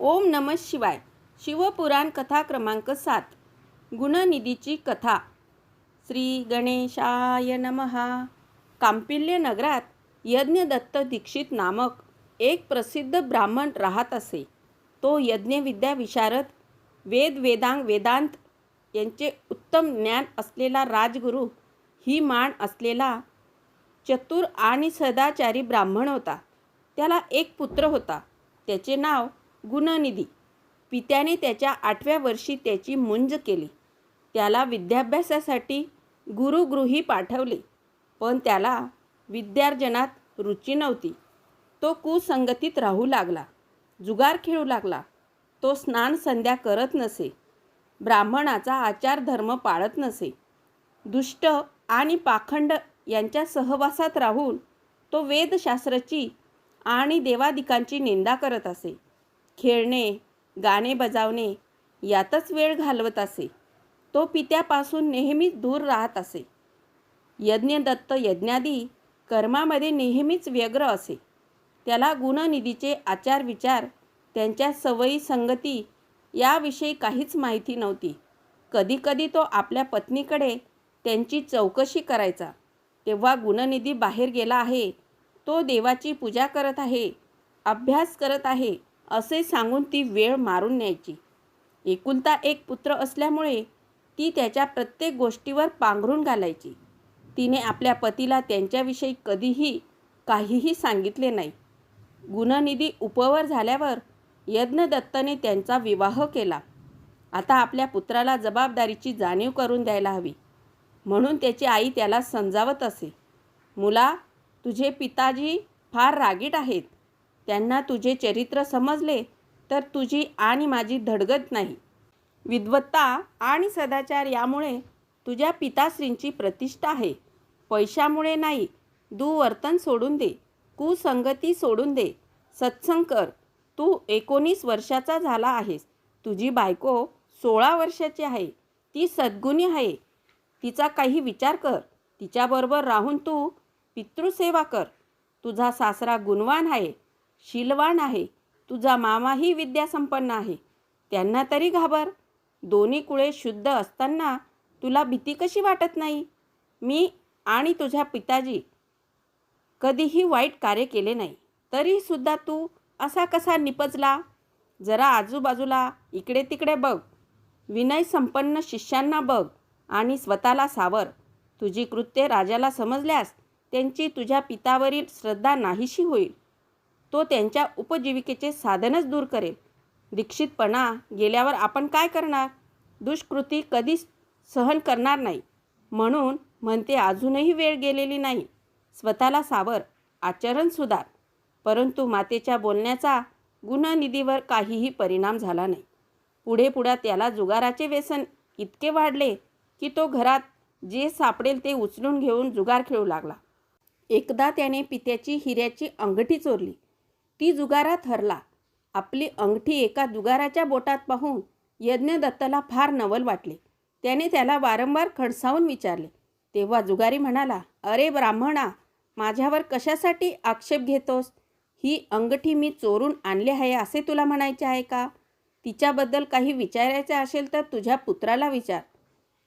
ओम नम शिवाय. शिवपुराण कथा क्रमांक सात. गुणनिधीची कथा. श्री गणेशाय नमहा कांपिल्य नगरात यज्ञदत्त दीक्षित नामक एक प्रसिद्ध ब्राह्मण राहत असे. तो यज्ञविद्या विशारद वेद वेदांग वेदांत यांचे उत्तम ज्ञान असलेला राजगुरू ही मान असलेला चतुर आणि सदाचारी ब्राह्मण होता. त्याला एक पुत्र होता. त्याचे नाव गुणनिधी. पित्याने त्याच्या आठव्या वर्षी त्याची मुंज केली. त्याला विद्याभ्यासासाठी गुरुगृही पाठवले पण त्याला विद्यार्जनात रुची नव्हती. तो कुसंगतीत राहू लागला जुगार खेळू लागला. तो स्नान संध्या करत नसे ब्राह्मणाचा आचार धर्म पाळत नसे. दुष्ट आणि पाखंड यांच्या सहवासात राहून तो वेदशास्त्राची आणि देवादिकांची निंदा करत असे. खेळणे गाणे बजावणे यातच वेळ घालवत असे. तो पित्यापासून नेहमीच दूर राहत असे. यज्ञदत्त यज्ञादी कर्मामध्ये नेहमीच व्यग्र असे. त्याला गुणनिधीचे आचार विचार त्यांच्या सवयी संगती याविषयी काहीच माहिती नव्हती. कधीकधी तो आपल्या पत्नीकडे त्यांची चौकशी करायचा. तेव्हा गुणनिधी बाहेर गेला आहे. तो देवाची पूजा करत आहे अभ्यास करत आहे असे सांगून ती वेळ मारून न्यायची. एकुलता एक पुत्र असल्यामुळे ती त्याच्या प्रत्येक गोष्टीवर पांघरून घालायची. तिने आपल्या पतीला त्यांच्याविषयी कधीही काहीही सांगितले नाही. गुणनिधी उपवर झाल्यावर यज्ञदत्तने त्यांचा विवाह केला. आता आपल्या पुत्राला जबाबदारीची जाणीव करून द्यायला हवी. म्हणून त्याची आई त्याला समजावत असे मुला तुझे पिताजी फार रागीट आहेत. त्यांना तुझे चरित्र समजले तर तुझी आणि माझी धडगत नाही. विद्वत्ता आणि सदाचार यामुळे तुझ्या पिताश्रींची प्रतिष्ठा आहे. पैशामुळे नाही दुवर्तन सोडून दे कुसंगती सोडून दे. सत्संग कर तू एकोणीस वर्षाचा झाला आहेस. तुझी बायको सोळा वर्षाची आहे ती सद्गुणी आहे. तिचा काही विचार कर तिच्याबरोबर राहून तू पितृसेवा कर. तुझा सासरा गुणवान आहे शीलवान आहे. तुझा मामाही विद्यासंपन्न आहे. त्यांना तरी घाबर. दोन्ही कुळे शुद्ध असताना तुला भीती कशी वाटत नाही? मी आणि तुझ्या पिताजी कधीही वाईट कार्य केले नाही. तरीसुद्धा तू असा कसा निपजला? जरा आजूबाजूला इकडे तिकडे बघ. विनय संपन्न शिष्यांना बघ आणि स्वतःला सावर. तुझी कृत्ये राजाला समजल्यास त्यांची तुझ्या पितावरील श्रद्धा नाहीशी होईल. तो त्यांच्या उपजीविकेचे साधनच दूर करेल. दीक्षितपणा गेल्यावर आपण काय करणार? दुष्कृती कधीच सहन करणार नाही. म्हणून म्हणते अजूनही वेळ गेलेली नाही. स्वतःला सावर आचरण सुधार. परंतु मातेच्या बोलण्याचा गुणनिधीवर काहीही परिणाम झाला नाही. पुढे पुढे त्याला जुगाराचे व्यसन इतके वाढले की तो घरात जे सापडेल ते उचलून घेऊन जुगार खेळू लागला. एकदा त्याने पित्याची हिऱ्याची अंगठी चोरली. ती जुगारात हरला आपली अंगठी एका जुगाराच्या बोटात पाहून यज्ञदत्तला फार नवल वाटले. त्याने त्याला वारंवार खडसावून विचारले. तेव्हा जुगारी म्हणाला अरे ब्राह्मणा माझ्यावर कशासाठी आक्षेप घेतोस? ही अंगठी मी चोरून आणली आहे असे तुला म्हणायचे आहे का? तिच्याबद्दल काही विचारायचे असेल तर तुझ्या पुत्राला विचार.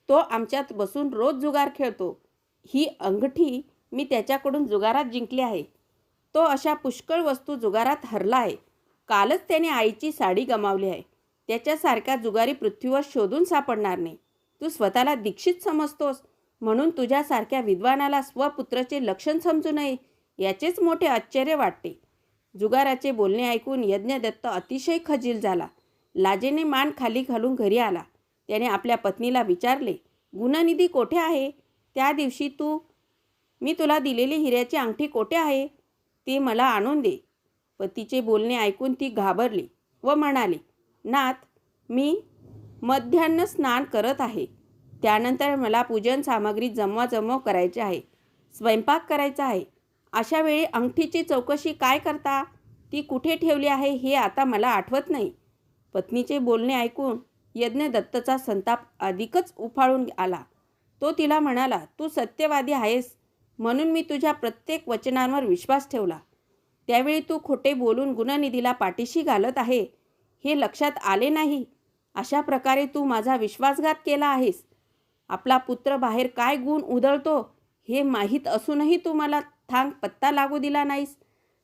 तो आमच्यात बसून रोज जुगार खेळतो. ही अंगठी मी त्याच्याकडून जुगारात जिंकली आहे. तो अशा पुष्कळ वस्तू जुगारात हरला आहे कालच त्याने आईची साडी गमावली आहे. त्याच्यासारख्या जुगारी पृथ्वीवर शोधून सापडणार नाही. तू स्वतःला दीक्षित समजतोस. म्हणून तुझ्यासारख्या विद्वानाला स्वपुत्राचे लक्षण समजू नये याचेच मोठे आश्चर्य वाटते. जुगाराचे बोलणे ऐकून यज्ञदत्त अतिशय खजील झाला. लाजेने मान खाली घालून घरी आला. त्याने आपल्या पत्नीला विचारले गुणनिधी कोठे आहे? त्या दिवशी तू मी तुला दिलेली हिऱ्याची अंगठी कोठे आहे? ते मला आणून दे. पतीचे बोलणे ऐकून ती घाबरली व म्हणाली नाथ मी मध्यान्न स्नान करत आहे. त्यानंतर मला पूजन सामग्री जमवाजमव करायची आहे. स्वयंपाक करायचा आहे. अशा वेळी अंगठीची चौकशी काय करता? ती कुठे ठेवली आहे हे आता मला आठवत नाही. पत्नीचे बोलणे ऐकून यज्ञदत्तचा संताप अधिकच उफाळून आला. तो तिला म्हणाला तू सत्यवादी आहेस. म्हणून मी तुझ्या प्रत्येक वचनांवर विश्वास ठेवला. त्यावेळी तू खोटे बोलून गुणनिधीला पाठीशी घालत आहे हे लक्षात आले नाही. अशा प्रकारे तू माझा विश्वासघात केला आहेस. आपला पुत्र बाहेर काय गुण उधळतो हे माहीत असूनही तू मला थांग पत्ता लागू दिला नाहीस.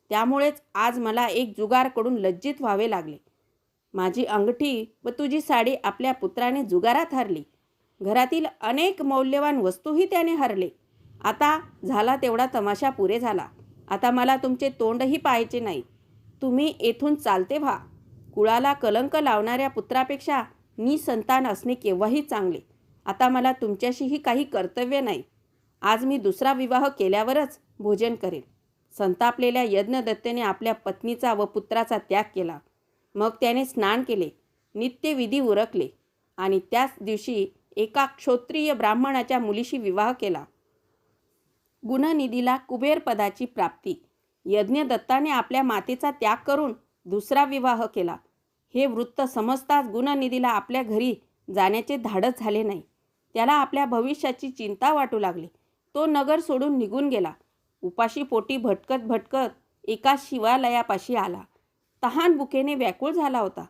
त्यामुळेच आज मला एक जुगारकडून लज्जित व्हावे लागले. माझी अंगठी व तुझी साडी आपल्या पुत्राने जुगारात हरली. घरातील अनेक मौल्यवान वस्तूही त्याने हरले. आता झाला तेवढा तमाशा पुरे झाला. आता मला तुमचे तोंडही पाहायचे नाही. तुम्ही येथून चालते व्हा. कुळाला कलंक लावणाऱ्या पुत्रापेक्षा निसंतान असणे केव्हाही चांगले. आता मला तुमच्याशीही काही कर्तव्य नाही. आज मी दुसरा विवाह केल्यावरच भोजन करेन. संतापलेल्या यज्ञदत्तेने आपल्या पत्नीचा व पुत्राचा त्याग केला. मग त्याने स्नान केले. नित्यविधी उरकले. आणि त्याच दिवशी एका क्षोत्रिय ब्राह्मणाच्या मुलीशी विवाह केला. गुणनिधीला कुबेर पदाची प्राप्ती. यज्ञदत्ताने आपल्या मातेचा त्याग करून दुसरा विवाह केला. हे वृत्त समजताच गुणनिधीला आपल्या घरी जाण्याचे धाडस झाले नाही. त्याला आपल्या भविष्याची चिंता वाटू लागली. तो नगर सोडून निघून गेला. उपाशी पोटी भटकत भटकत एका शिवालयापाशी आला. तहान बुकेने व्याकुळ झाला होता.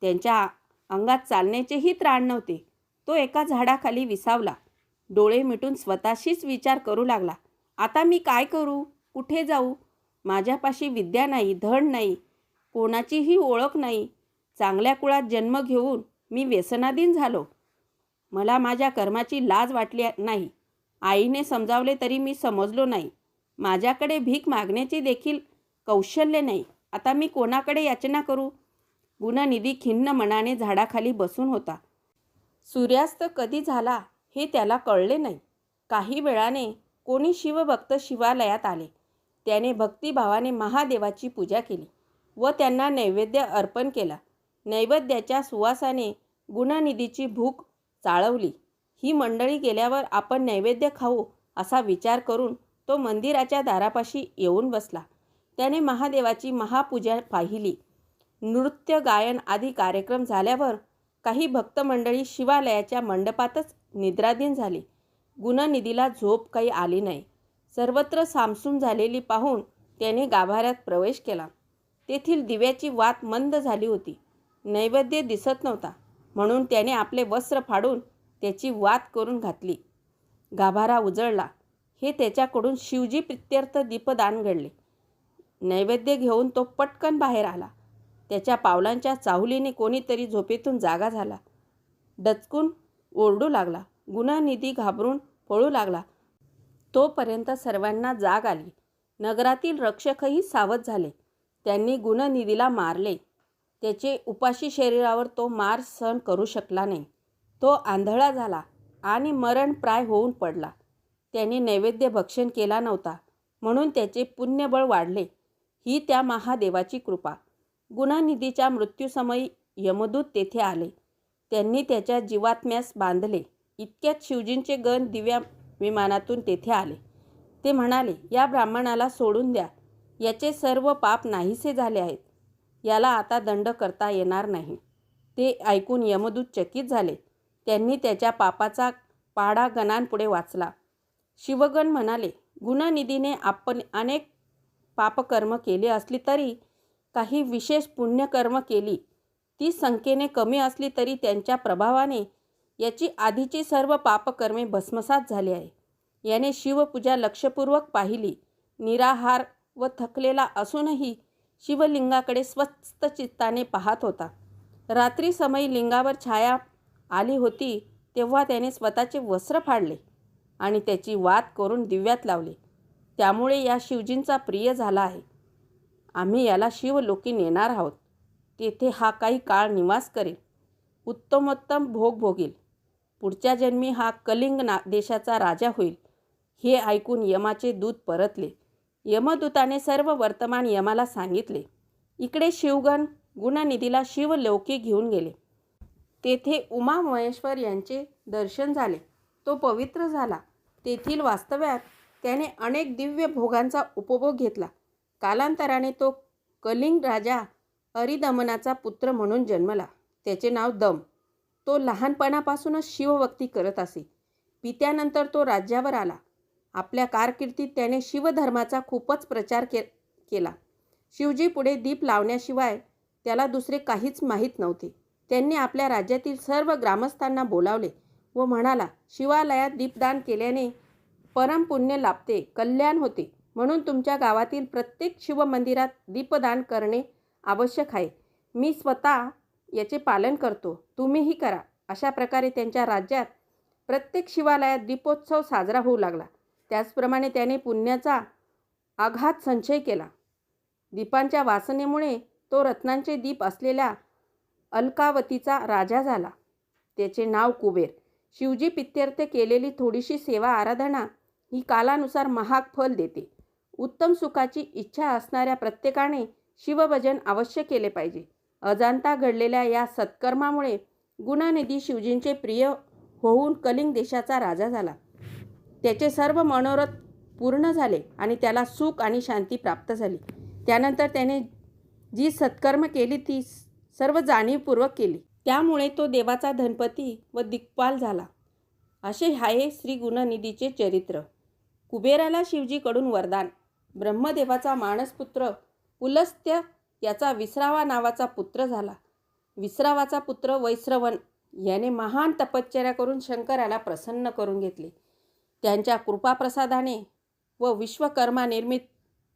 त्यांच्या अंगात चालण्याचेही त्राण नव्हते. तो एका झाडाखाली विसावला. डोळे मिटून स्वतःशीच विचार करू लागला. आता मी काय करू? कुठे जाऊ? माझ्यापाशी विद्या नाही धड नाही कोणाचीही ओळख नाही. चांगल्या कुळात जन्म घेऊन मी व्यसनाधीन झालो. मला माझ्या कर्माची लाज वाटली नाही. आईने समजावले तरी मी समजलो नाही. माझ्याकडे भीक मागण्याची देखील कौशल्य नाही. आता मी कोणाकडे याचना करू? गुणनिधी खिन्न मनाने झाडाखाली बसून होता. सूर्यास्त कधी झाला? हे त्याला कळले नाही. काही वेळाने कोणी शिवभक्त शिवालयात आले. त्याने भक्तिभावाने महादेवाची पूजा केली व त्यांना नैवेद्य अर्पण केला. नैवेद्याच्या सुवासाने गुणनिधीची भूक चाळवली. ही मंडळी गेल्यावर आपण नैवेद्य खाऊ असा विचार करून तो मंदिराच्या दारापाशी येऊन बसला. त्याने महादेवाची महापूजा पाहिली. नृत्य गायन आदी कार्यक्रम झाल्यावर काही भक्तमंडळी शिवालयाच्या मंडपातच निद्राधीन झाली. गुणनिधीला झोप काही आली नाही. सर्वत्र सामसूम झालेली पाहून त्याने गाभाऱ्यात प्रवेश केला. तेथील दिव्याची वात मंद झाली होती. नैवेद्य दिसत नव्हता. म्हणून त्याने आपले वस्त्र फाडून त्याची वात करून घातली. गाभारा उजळला. हे त्याच्याकडून शिवजी प्रित्यर्थ दीपदान घडले. नैवेद्य घेऊन तो पटकन बाहेर आला. त्याच्या पावलांच्या चाहुलीने कोणीतरी झोपेतून जागा झाला. डचकून ओरडू लागला. गुणानिधी घाबरून पळू लागला. तोपर्यंत सर्वांना जाग आली. नगरातील रक्षकही सावध झाले. त्यांनी गुणनिधीला मारले. त्याचे उपाशी शरीरावर तो मार सहन करू शकला नाही. तो आंधळा झाला आणि मरण प्राय होऊन पडला. त्याने नैवेद्य भक्षण केला नव्हता. म्हणून त्याचे पुण्यबळ वाढले. ही त्या महादेवाची कृपा. गुणानिधीच्या मृत्यूसमयी यमदूत तेथे आले. त्यांनी त्याच्या जीवात्म्यास बांधले. इतक्यात शिवजींचे गण दिव्या विमानातून तेथे आले. ते म्हणाले या ब्राह्मणाला सोडून द्या. याचे सर्व पाप नाहीसे झाले आहेत. याला आता दंड करता येणार नाही. ते ऐकून यमदूत चकित झाले. त्यांनी त्याच्या पापाचा पाडा गणांपुढे वाचला. शिवगण म्हणाले गुणनिधीने आपण अनेक पापकर्म केले असली तरी काही विशेष पुण्यकर्म केली. ती संख्येने कमी असली तरी त्यांच्या प्रभावाने याची आधीची सर्व पापकर्मे भस्मसात झाली आहे. याने शिवपूजा लक्षपूर्वक पाहिली. निराहार व थकलेला असूनही शिवलिंगाकडे स्वस्त चित्ताने पाहत होता. रात्री समयी लिंगावर छाया आली होती तेव्हा त्याने स्वतःचे वस्त्र फाडले आणि त्याची वात करून दिव्यात लावले. त्यामुळे या शिवजींचा प्रिय झाला आहे. आम्ही याला शिवलोकी नेणार आहोत. तेथे हा काही काळ निवास करेल. उत्तमोत्तम भोग भोगेल. पुढच्या जन्मी हा कलिंग ना देशाचा राजा होईल. हे ऐकून यमाचे दूत परतले. यमदूताने सर्व वर्तमान यमाला सांगितले. इकडे शिवगण गुणनिधीला शिवलोकी घेऊन गेले. तेथे उमा महेश्वर यांचे दर्शन झाले. तो पवित्र झाला. तेथील वास्तव्यात त्याने अनेक दिव्य भोगांचा उपभोग घेतला. कालांतराने तो कलिंग राजा अरिदमनाचा पुत्र म्हणून जन्मला. त्याचे नाव दम. तो लहानपणापासूनच शिवभक्ती करत असे. पित्यानंतर तो राज्यावर आला. आपल्या कारकिर्दीत त्याने शिवधर्माचा खूपच प्रचार के केला. शिवजी पुढे दीप लावण्याशिवाय त्याला दुसरे काहीच माहीत नव्हते. त्यांनी आपल्या राज्यातील सर्व ग्रामस्थांना बोलावले व म्हणाला शिवालयात दीपदान केल्याने परमपुण्य लाभते कल्याण होते. म्हणून तुमच्या गावातील प्रत्येक शिवमंदिरात दीपदान करणे आवश्यक आहे. मी स्वतः याचे पालन करतो. तुम्हीही करा. अशा प्रकारे त्यांच्या राज्यात प्रत्येक शिवालयात दीपोत्सव साजरा होऊ लागला. त्याचप्रमाणे त्याने पुण्याचा आघात संचय केला. दीपांच्या वासनेमुळे तो रत्नांचे दीप असलेल्या अलकावतीचा राजा झाला. त्याचे नाव कुबेर. शिवजी पित्यर्थ केलेली थोडीशी सेवा आराधना ही कालानुसार महाग फल देते. उत्तम सुखाची इच्छा असणाऱ्या प्रत्येकाने शिवभजन अवश्य केले पाहिजे. अजांता घडलेल्या या सत्कर्मामुळे गुणनिधी शिवजींचे प्रिय होऊन कलिंग देशाचा राजा झाला. त्याचे सर्व मनोरथ पूर्ण झाले आणि त्याला सुख आणि शांती प्राप्त झाली. त्यानंतर त्याने जी सत्कर्म केली ती सर्व जाणीवपूर्वक केली. त्यामुळे तो देवाचा धनपती व दिग्पाल झाला. असे आहे श्री गुणनिधीचे चरित्र. कुबेराला शिवजीकडून वरदान. ब्रह्मदेवाचा मानसपुत्र पुलस्त्य याचा विसरावा नावाचा पुत्र झाला. विसरावाचा पुत्र वैश्रवण याने महान तपश्चर्या करून शंकराला प्रसन्न करून घेतले. त्यांच्या कृपाप्रसादाने व विश्वकर्मा निर्मित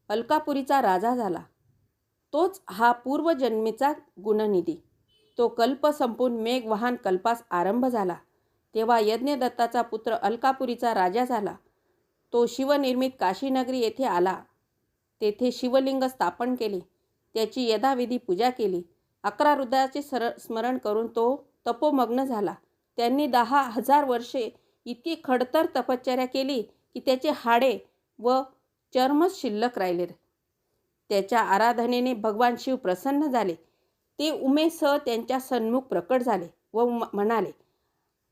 अलकापुरीचा राजा झाला. तोच हा पूर्वजन्मीचा गुणनिधी. तो कल्प संपून मेघवाहन कल्पास आरंभ झाला. तेव्हा यज्ञदत्ताचा पुत्र अलकापुरीचा राजा झाला. तो शिवनिर्मित काशीनगरी येथे आला. तेथे शिवलिंग स्थापन केले. त्याची यथाविधी पूजा केली. अकरा हृदयाचे सर स्मरण करून तो तपोमग्न झाला. त्यांनी दहा हजार वर्षे इतकी खडतर तपश्चर्या केली की त्याचे हाडे व चर्मच शिल्लक राहिले त्याच्या आराधनेने भगवान शिव प्रसन्न झाले. ते उमेसह त्यांच्या सन्मुख प्रकट झाले व म्हणाले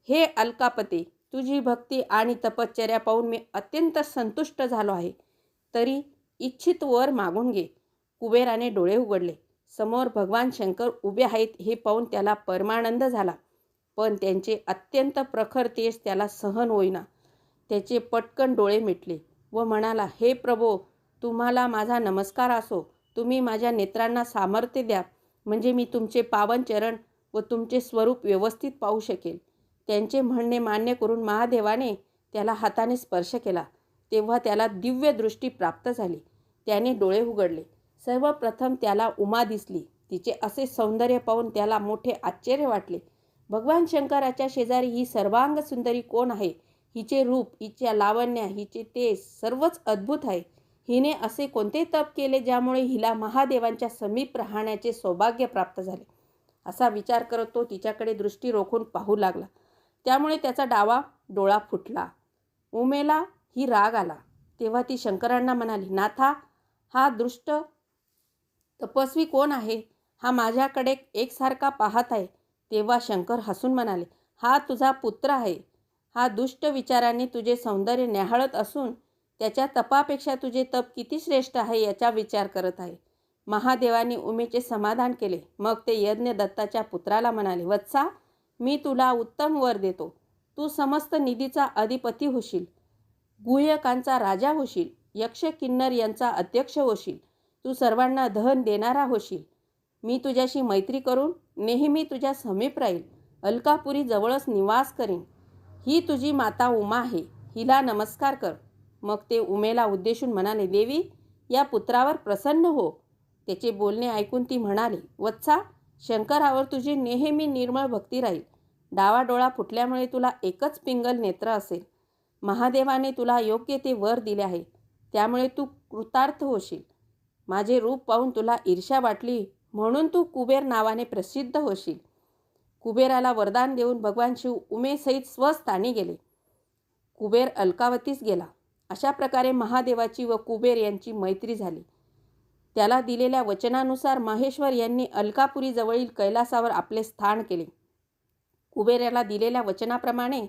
हे अलकापते तुझी भक्ती आणि तपश्चर्या पाहून मी अत्यंत संतुष्ट झालो आहे. तरी इच्छित वर मागून घे. कुबेराने डोळे उघडले. समोर भगवान शंकर उभे आहेत हे पाहून त्याला परमानंद झाला. पण त्यांचे अत्यंत प्रखर तेज त्याला सहन होईना. त्याचे पटकन डोळे मिटले व म्हणाला हे प्रभो तुम्हाला माझा नमस्कार असो. तुम्ही माझ्या नेत्रांना सामर्थ्य द्या. म्हणजे मी तुमचे पावन चरण व तुमचे स्वरूप व्यवस्थित पाहू शकेल. त्यांचे म्हणणे मान्य करून महादेवाने त्याला हाताने स्पर्श केला. तेव्हा त्याला दिव्य दृष्टी प्राप्त झाली. त्याने डोळे उघडले. सर्वप्रथम त्याला उमा दिसली. तिचे असे सौंदर्य पाहून त्याला मोठे आश्चर्य वाटले. भगवान शंकराच्या शेजारी ही सर्वांग सुंदरी कोण आहे? हिचे रूप हिच्या लावण्य हिचे तेज सर्वच अद्भुत आहे. हिने असे कोणते तप केले ज्यामुळे हिला महादेवांच्या समीप राहण्याचे सौभाग्य प्राप्त झाले? असा विचार करत तो तिच्याकडे दृष्टी रोखून पाहू लागला. त्यामुळे त्याचा डावा डोळा फुटला. उमेला ही राग आला. तेव्हा ती शंकरांना म्हणाली नाथा हा दृष्ट तपस्वी कोण आहे? हा माझ्याकडे एकसारखा पाहत आहे. तेव्हा शंकर हसून म्हणाले हा तुझा पुत्र आहे. हा दुष्ट विचारांनी तुझे सौंदर्य न्याहाळत असून त्याच्या तपापेक्षा तुझे तप किती श्रेष्ठ आहे याचा विचार करत आहे. महादेवाने उमेचे समाधान केले. मग ते यज्ञ दत्ताच्या पुत्राला म्हणाले वत्सा मी तुला उत्तम वर देतो. तू समस्त निधीचा अधिपती होशील. गुह्यकांचा राजा होशील. यक्ष किन्नर यांचा अध्यक्ष होशील. तू सर्वांना धन देणारा होशील. मी तुझ्याशी मैत्री करून नेहमी तुझ्या समीप राहील. अलकापुरी जवळच निवास करीन. ही तुझी माता उमा आहे. हिला नमस्कार कर. मग ते उमेला उद्देशून म्हणाले देवी या पुत्रावर प्रसन्न हो. त्याचे बोलणे ऐकून ती म्हणाली वत्सा शंकरावर तुझी नेहमी निर्मळ भक्ती राहील. डावा डोळा फुटल्यामुळे तुला एकच पिंगल नेत्र असेल. महादेवाने तुला योग्य ते वर दिले आहे. त्यामुळे तू कृतार्थ होशील. माझे रूप पाहून तुला ईर्ष्या वाटली म्हणून तू कुबेर नावाने प्रसिद्ध होशील. कुबेराला वरदान देऊन भगवान शिव उमेसहित स्वस्थानी गेले. कुबेर अलकावतीस गेला. अशा प्रकारे महादेवाची व कुबेर यांची मैत्री झाली. त्याला दिलेल्या वचनानुसार महेश्वर यांनी अलकापुरीजवळील कैलासावर आपले स्थान केले. कुबेराला दिलेल्या वचनाप्रमाणे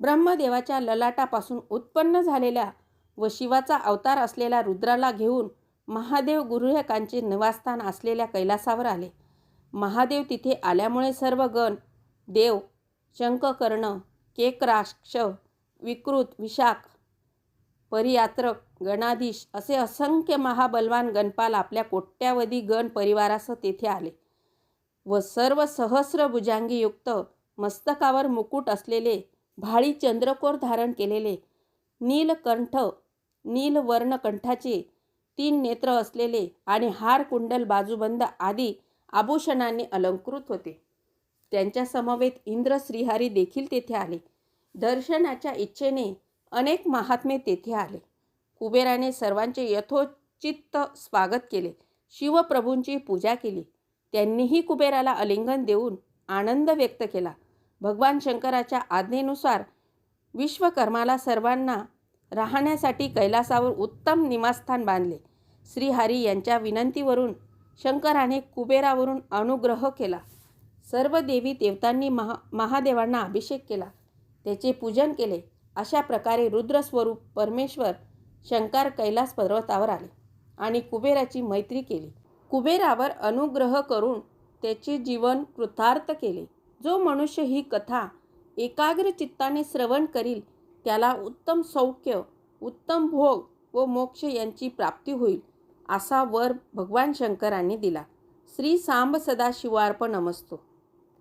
ब्रह्मदेवाच्या ललाटापासून उत्पन्न झालेल्या व शिवाचा अवतार असलेल्या रुद्राला घेऊन महादेव गुरुहकांचे निवासस्थान असलेल्या कैलासावर आले. महादेव तिथे आल्यामुळे सर्व गण देव शंखकर्ण केकराक्ष विकृत विशाख परियात्रक गणाधीश असे असंख्य महाबलवान गणपाल आपल्या कोट्यावधी गण परिवारासह तेथे आले व सर्व सहस्र भुजांगीयुक्त मस्तकावर मुकुट असलेले भाळी चंद्रकोर धारण केलेले नीलकंठ नीलवर्णकंठाचे तीन नेत्र असलेले आणि हार कुंडल बाजूबंद आदी आभूषणांनी अलंकृत होते. त्यांच्या समवेत इंद्र श्रीहारी देखील तेथे आले. दर्शनाच्या इच्छेने अनेक महात्मे तेथे आले. कुबेराने सर्वांचे यथोचित्त स्वागत केले. शिवप्रभूंची पूजा केली. त्यांनीही कुबेराला आलिंगन देऊन आनंद व्यक्त केला. भगवान शंकराच्या आज्ञेनुसार विश्वकर्माला सर्वांना राहण्यासाठी कैलासावर उत्तम निवासस्थान बांधले. श्रीहरी यांच्या विनंतीवरून शंकराने कुबेरावरून अनुग्रह केला. सर्व देवी देवतांनी महा महादेवांना अभिषेक केला. त्याचे पूजन केले. अशा प्रकारे रुद्रस्वरूप परमेश्वर शंकर कैलास पर्वतावर आले आणि कुबेराची मैत्री केली. कुबेरावर अनुग्रह करून त्याचे जीवन कृतार्थ केले. जो मनुष्य ही कथा एकाग्र चित्ताने श्रवण करील त्याला उत्तम सौख्य उत्तम भोग व मोक्ष यांची प्राप्ती होईल असा वर भगवान शंकरांनी दिला. श्री सांब सदाशिवार्पण नमस्तो.